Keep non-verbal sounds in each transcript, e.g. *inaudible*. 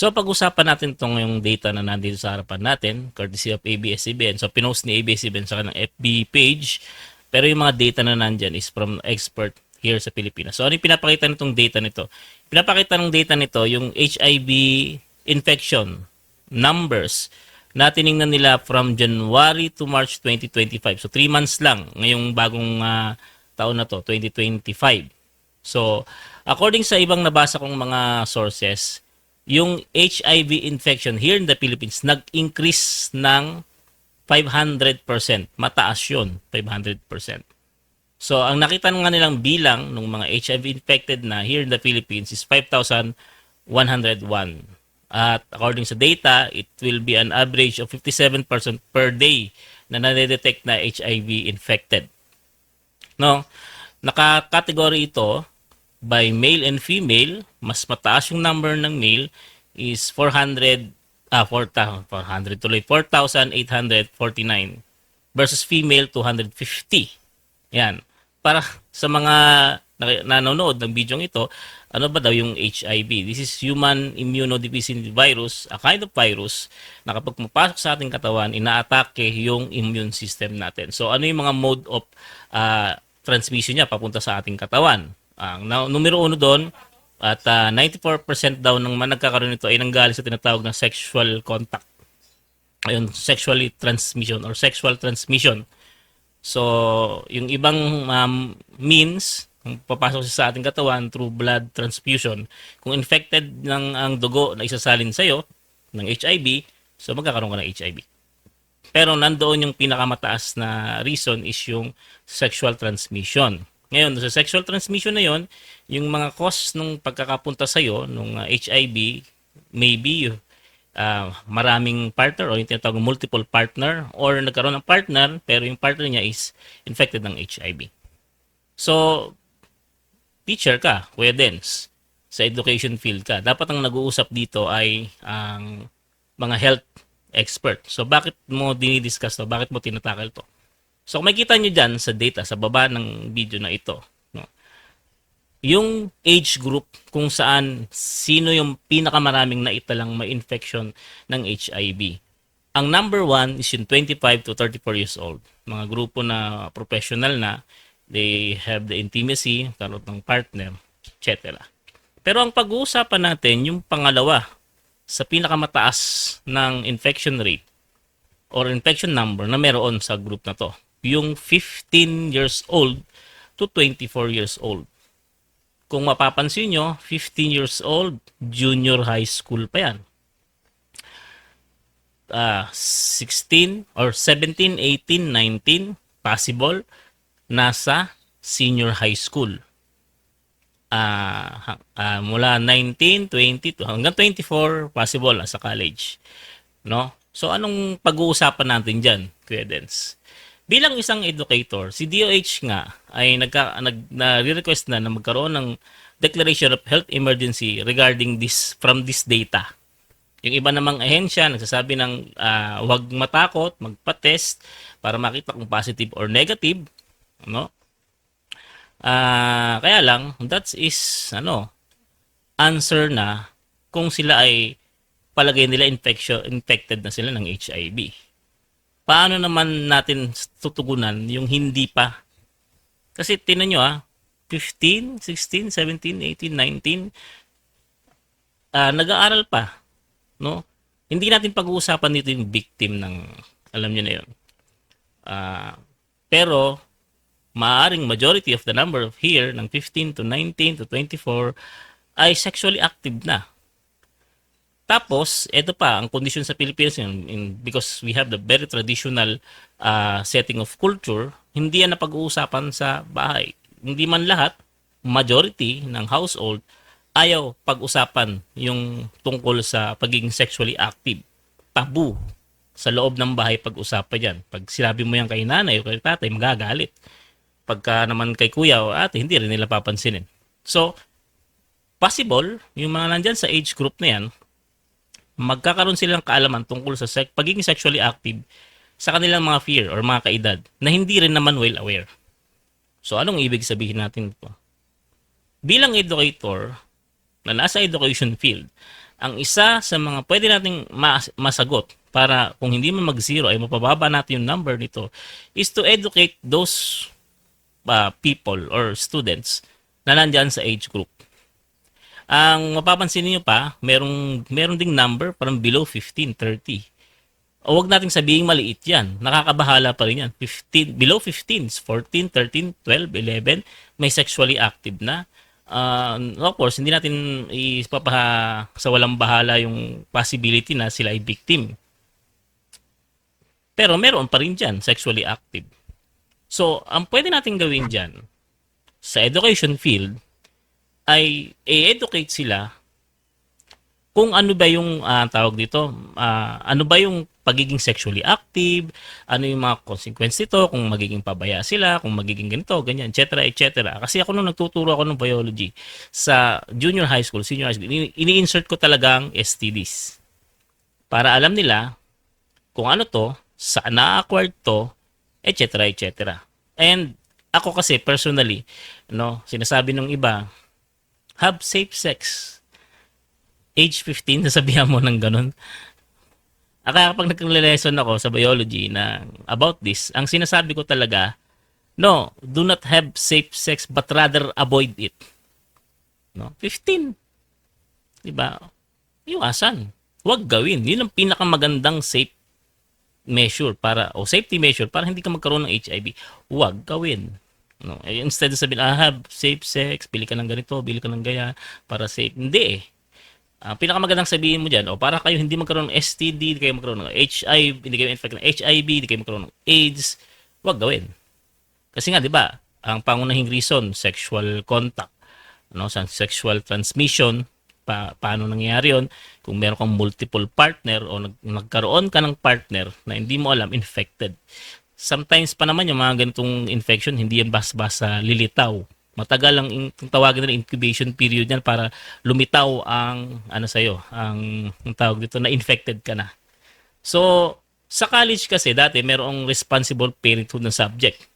So pag-usapan natin itong yung data na nandito sa harapan natin, courtesy of ABS-CBN. So pinost ni ABS-CBN sa kanilang FB page, pero yung mga data na nandyan is from expert here sa Pilipinas. So ano yung pinapakita nitong data nito? Pinapakita ng data nito yung HIV infection numbers na tiningnan nila from January to March 2025. So 3 months lang ngayong bagong ah, taon na to, 2025. So according sa ibang nabasa kong mga sources, yung HIV infection here in the Philippines nag-increase ng 500%. Mataas yun, 500%. So, ang nakita nga nilang bilang ng mga HIV infected na here in the Philippines is 5,101. At according sa data, it will be an average of 57% per day na nadedetect na HIV infected. No? Naka-category ito by male and female. Mas mataas yung number ng male is 400 ah 4,000 400 tuloy 4,849 versus female 250. Yan. Para sa mga na- nanonood ng video ito, ano ba daw yung HIV? This is human immunodeficiency virus, a kind of virus na kapag pumapasok sa ating katawan, inaatake yung immune system natin. So ano yung mga mode of ah, transmission niya papunta sa ating katawan? Ang na, numero uno doon, at ah, 94% daw ng mga nagkakaroon nito ay nanggaling sa tinatawag na sexual contact. Ayun, sexually transmission or sexual transmission. So, yung ibang um, means, kung papasok siya sa ating katawan through blood transfusion, kung infected ng ang dugo na isasalin sa'yo ng HIV, so magkakaroon ka ng HIV. Pero nandoon yung pinakamataas na reason is yung sexual transmission. Ngayon, sa sexual transmission na yon, yung mga cause ng pagkakapunta sa'yo ng HIV, maybe uh, maraming partner o yung tinatawag na multiple partner or nagkaroon ng partner pero yung partner niya is infected ng HIV. So, teacher ka, Kuya Dens, sa education field ka. Dapat ang nag-uusap dito ay ang mga health expert. So, bakit mo dinidiscuss to? Bakit mo tinatakal to? So, kung makikita nyo dyan sa data, sa baba ng video na ito, no, yung age group kung saan sino yung pinakamaraming naitalang may infection ng HIV. Ang number one is yung 25 to 34 years old. Mga grupo na professional na, they have the intimacy, karoon ng partner, etc. Pero ang pag-uusapan natin, yung pangalawa, sa pinakamataas ng infection rate or infection number na meron sa group na to, yung 15 years old to 24 years old kung mapapansin nyo, 15 years old, junior high school pa yan. Ah, 16 or 17, 18, 19, possible, nasa senior high school. Ha- ah, mula 19, 20, to hanggang 24, possible, nasa college. No? So, anong pag-uusapan natin dyan, Dens? Bilang isang educator, si DOH nga ay nagka, nag, na-request na na magkaroon ng declaration of health emergency regarding this from this data. Yung iba namang ahensya nagsasabi ng ah, huwag matakot, magpa-test para makita kung positive or negative, no? Ah, kaya lang that is ano answer na kung sila ay palagay nila infection infected na sila ng HIV paano naman natin tutugunan yung hindi pa? Kasi tinan nyo ah, 15, 16, 17, 18, 19, ah, nag-aaral pa. No? Hindi natin pag-uusapan dito yung victim ng, alam nyo na yun. Ah, pero, maaring majority of the number of here, ng 15 to 19 to 24, ay sexually active na. Tapos, ito pa, ang kondisyon sa Pilipinas yun, in, because we have the very traditional uh, setting of culture, hindi yan napag-uusapan sa bahay. Hindi man lahat, majority ng household, ayaw pag-usapan yung tungkol sa pagiging sexually active. Tabu sa loob ng bahay pag-usapan yan. Pag sinabi mo yan kay nanay o kay tatay, magagalit. Pagka naman kay kuya o ate, hindi rin nila papansinin. So, possible, yung mga nandyan sa age group na yan, magkakaroon silang kaalaman tungkol sa sex, pagiging sexually active sa kanilang mga fear or mga kaedad na hindi rin naman well aware. So anong ibig sabihin natin ito? Bilang educator na nasa education field ang isa sa mga pwede nating mas- masagot para kung hindi man mag-zero ay mapababa natin yung number nito is to educate those uh, people or students na nandyan sa age group. Ang mapapansin niyo pa, merong meron ding number parang below 15, 30. O wag nating sabihin maliit 'yan. Nakakabahala pa rin 'yan. 15 below 15, 14, 13, 12, 11 may sexually active na. Uh, of course, hindi natin ipapaha sa walang bahala yung possibility na sila ay victim. Pero meron pa rin dyan, sexually active. So, ang pwede natin gawin dyan sa education field ay i-educate sila kung ano ba yung ah, tawag dito, ah, ano ba yung pagiging sexually active, ano yung mga consequence nito, kung magiging pabaya sila, kung magiging ganito, ganyan, etc. etc. Kasi ako nung nagtuturo ako ng biology sa junior high school, senior high school, ini- ini-insert ko talagang STDs. Para alam nila kung ano to, saan na-acquired to, etc. etc. And ako kasi personally, no, sinasabi ng iba, have safe sex. Age 15, *laughs* nasabihan mo ng ganun. Kaya kapag nag-lesson ako sa biology na about this, ang sinasabi ko talaga, no, do not have safe sex but rather avoid it. No? 15. 'Di ba? Iwasan. Huwag gawin. 'Yun ang pinakamagandang safe measure para o safety measure para hindi ka magkaroon ng HIV. Huwag gawin. No, eh, instead sabihin, ah, have safe sex, bili ka ng ganito, bili ka ng gaya, para safe. Hindi eh. Ang pinakamagandang sabihin mo dyan, o para kayo hindi magkaroon ng STD, hindi kayo magkaroon ng HIV, hindi kayo infect ng HIV, hindi kayo magkaroon ng AIDS, huwag gawin. Kasi nga, di ba, ang pangunahing reason, sexual contact, no, sa sexual transmission, pa, paano nangyayari yon kung meron kang multiple partner o nag, nagkaroon ka ng partner na hindi mo alam, infected. Sometimes pa naman yung mga ganitong infection, hindi yan bas-basa lilitaw matagal ang in- ang tawagin nila incubation period niyan para lumitaw ang ano sa ang, ang tawag dito na infected ka na. So, sa college kasi dati merong responsible parenthood ng subject.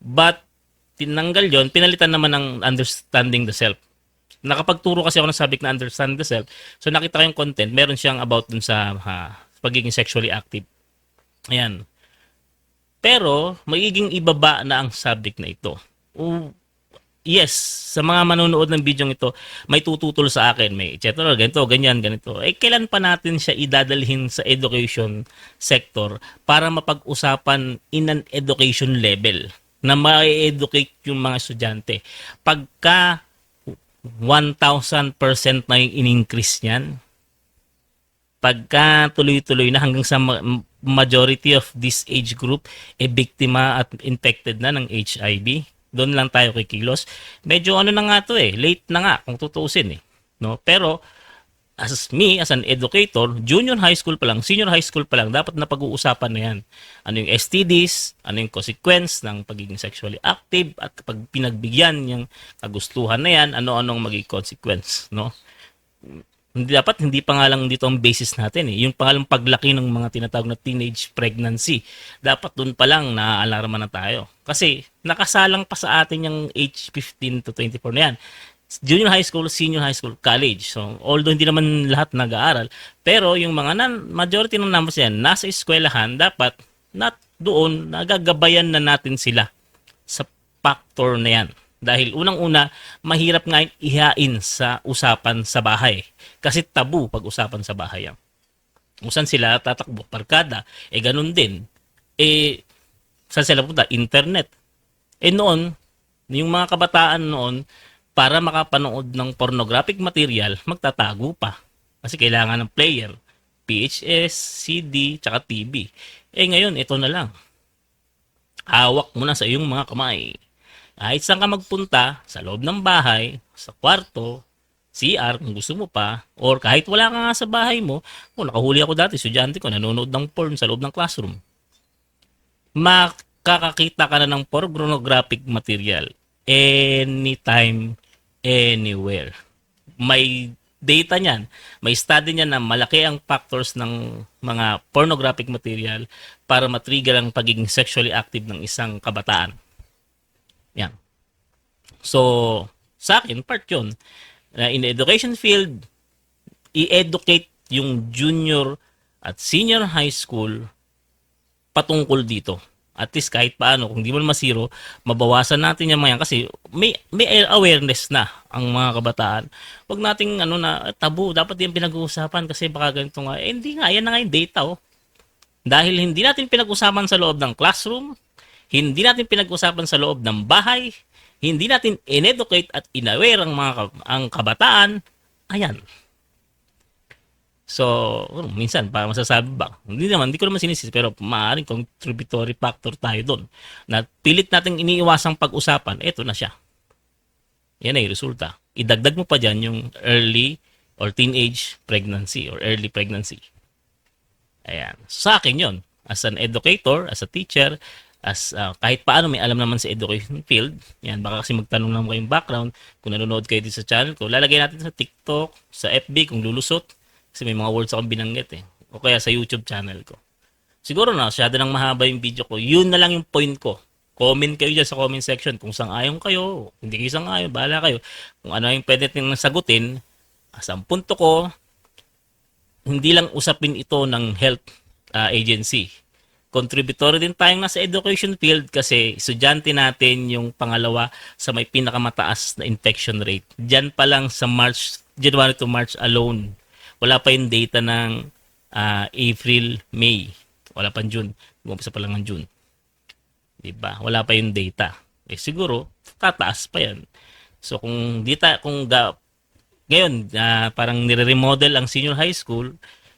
But tinanggal 'yon, pinalitan naman ng understanding the self. Nakapagturo kasi ako ng subject na understand the self. So nakita ko yung content, meron siyang about dun sa ha, pagiging sexually active. Ayan. Pero magiging ibaba na ang subject na ito. O, yes, sa mga manonood ng video ito, may tututol sa akin, may etc. ganito, ganyan, ganito. Eh, kailan pa natin siya idadalhin sa education sector para mapag-usapan in an education level na ma-educate yung mga estudyante. Pagka 1,000% na yung in-increase niyan, pagka tuloy-tuloy na hanggang sa majority of this age group, e biktima at infected na ng HIV, doon lang tayo kikilos. Medyo ano na nga to eh, late na nga kung tutuusin eh. No? Pero as me, as an educator, junior high school pa lang, senior high school pa lang, dapat na pag-uusapan na yan. Ano yung STDs, ano yung consequence ng pagiging sexually active, at kapag pinagbigyan yung kagustuhan na yan, ano-anong magiging consequence. No? Hindi dapat hindi pa nga lang dito ang basis natin eh. Yung pangalang paglaki ng mga tinatawag na teenage pregnancy. Dapat doon pa lang naaalarma na tayo. Kasi nakasalang pa sa atin yung age 15 to 24 na yan. Junior high school, senior high school, college. So, although hindi naman lahat nag-aaral, pero yung mga nan, majority ng numbers yan, nasa eskwelahan, dapat not doon, nagagabayan na natin sila sa factor na yan. Dahil unang-una, mahirap nga ihain sa usapan sa bahay. Kasi tabu pag usapan sa bahay saan sila tatakbo, parkada, eh ganun din. Eh, saan sila punta? Internet. Eh noon, yung mga kabataan noon, para makapanood ng pornographic material, magtatago pa. Kasi kailangan ng player. PHS, CD, tsaka TV. Eh ngayon, ito na lang. Hawak mo na sa iyong mga kamay. Kahit saan ka magpunta, sa loob ng bahay, sa kwarto, CR kung gusto mo pa, or kahit wala ka nga sa bahay mo, kung nakahuli ako dati, estudyante ko, nanonood ng porn sa loob ng classroom. Makakakita ka na ng pornographic material anytime, anywhere. May data niyan, may study niyan na malaki ang factors ng mga pornographic material para matrigger ang pagiging sexually active ng isang kabataan. Yan. So, sa akin, part yun. Na in the education field, i-educate yung junior at senior high school patungkol dito. At least kahit paano, kung di mo masiro, mabawasan natin yung mga yan kasi may, may awareness na ang mga kabataan. Huwag nating ano na tabu, dapat yung pinag-uusapan kasi baka ganito nga. Eh, hindi nga, yan na nga yung data oh. Dahil hindi natin pinag-usapan sa loob ng classroom, hindi natin pinag-usapan sa loob ng bahay, hindi natin in-educate at in-aware ang mga ang kabataan, ayan. So, ano, minsan, para masasabi ba? Hindi naman, hindi ko naman sinisisi, pero maaaring contributory factor tayo doon. Na pilit nating iniiwasang pag-usapan, eto na siya. Yan ay resulta. Idagdag mo pa dyan yung early or teenage pregnancy or early pregnancy. Ayan. Sa akin yon As an educator, as a teacher, as uh, kahit paano may alam naman sa education field. Yan, baka kasi magtanong lang kayong background. Kung nanonood kayo dito sa channel ko, lalagay natin sa TikTok, sa FB kung lulusot. Kasi may mga words akong binanggit eh. O kaya sa YouTube channel ko. Siguro na, masyado nang mahaba yung video ko. Yun na lang yung point ko. Comment kayo dyan sa comment section kung sang-ayon kayo. Hindi kayo sang-ayon, bahala kayo. Kung ano yung pwede natin sagutin. As ang punto ko, hindi lang usapin ito ng health uh, agency. Contributory din tayong nasa education field kasi estudyante natin yung pangalawa sa may pinakamataas na infection rate. Diyan pa lang sa March, January to March alone. Wala pa yung data ng uh, April, May. Wala pa June. Umpisa pa lang ng June. 'Di ba? Wala pa yung data. Eh siguro tataas pa 'yan. So kung dita kung ga, ngayon uh, parang nire-remodel ang senior high school,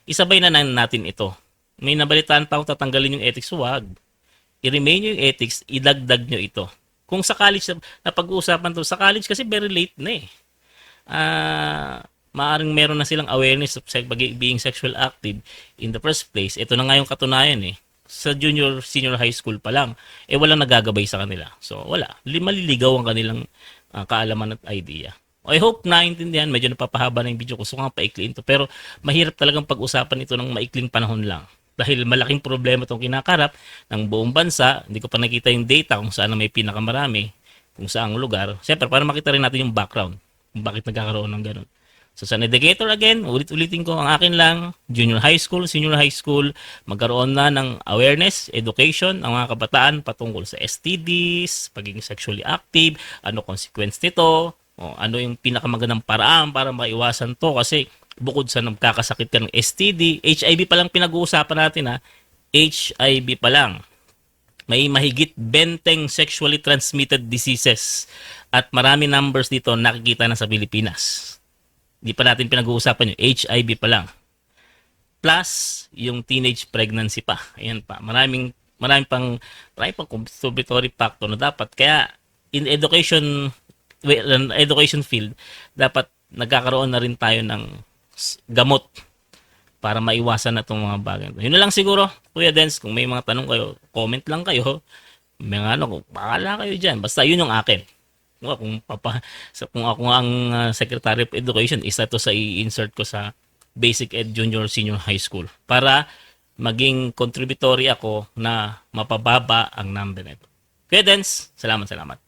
isabay na natin ito. May nabalitaan pa akong tatanggalin yung ethics, wag. I-remain nyo yung ethics, idagdag nyo ito. Kung sa college na pag-uusapan to, sa college kasi very late na eh. Ah, maaring meron na silang awareness of being sexual active in the first place. Ito na nga yung katunayan eh. Sa junior, senior high school pa lang, eh walang nagagabay sa kanila. So wala, maliligaw ang kanilang uh, kaalaman at idea. I hope naintindihan, medyo napapahaba na yung video ko, so nga paikliin to. Pero mahirap talagang pag-usapan ito ng maikling panahon lang. Dahil malaking problema itong kinakarap ng buong bansa, hindi ko pa nakita yung data kung saan may pinakamarami, kung saang lugar. Siyempre, para makita rin natin yung background, kung bakit nagkakaroon ng ganun. So sa indicator again, ulit-ulitin ko ang akin lang, junior high school, senior high school, magkaroon na ng awareness, education ang mga kabataan patungkol sa STDs, pagiging sexually active, ano consequence nito, o ano yung pinakamagandang paraan para maiwasan to kasi bukod sa nagkakasakit ka ng STD, HIV pa lang pinag-uusapan natin ha, HIV pa lang. May mahigit benteng sexually transmitted diseases at marami numbers dito nakikita na sa Pilipinas. Hindi pa natin pinag-uusapan yung HIV pa lang. Plus, yung teenage pregnancy pa. Ayan pa. Maraming, maraming pang, maraming pang contributory factor na dapat. Kaya, in education, well, education field, dapat nagkakaroon na rin tayo ng gamot para maiwasan na itong mga bagay. Yun na lang siguro, Kuya Dens, kung may mga tanong kayo, comment lang kayo. May ano, bahala kayo dyan. Basta yun yung akin. Kung, kung, papa, sa, kung ako ang uh, Secretary of Education, isa to sa i-insert ko sa Basic Ed Junior Senior High School para maging contributory ako na mapababa ang number nito. Kaya Dens, salamat, salamat.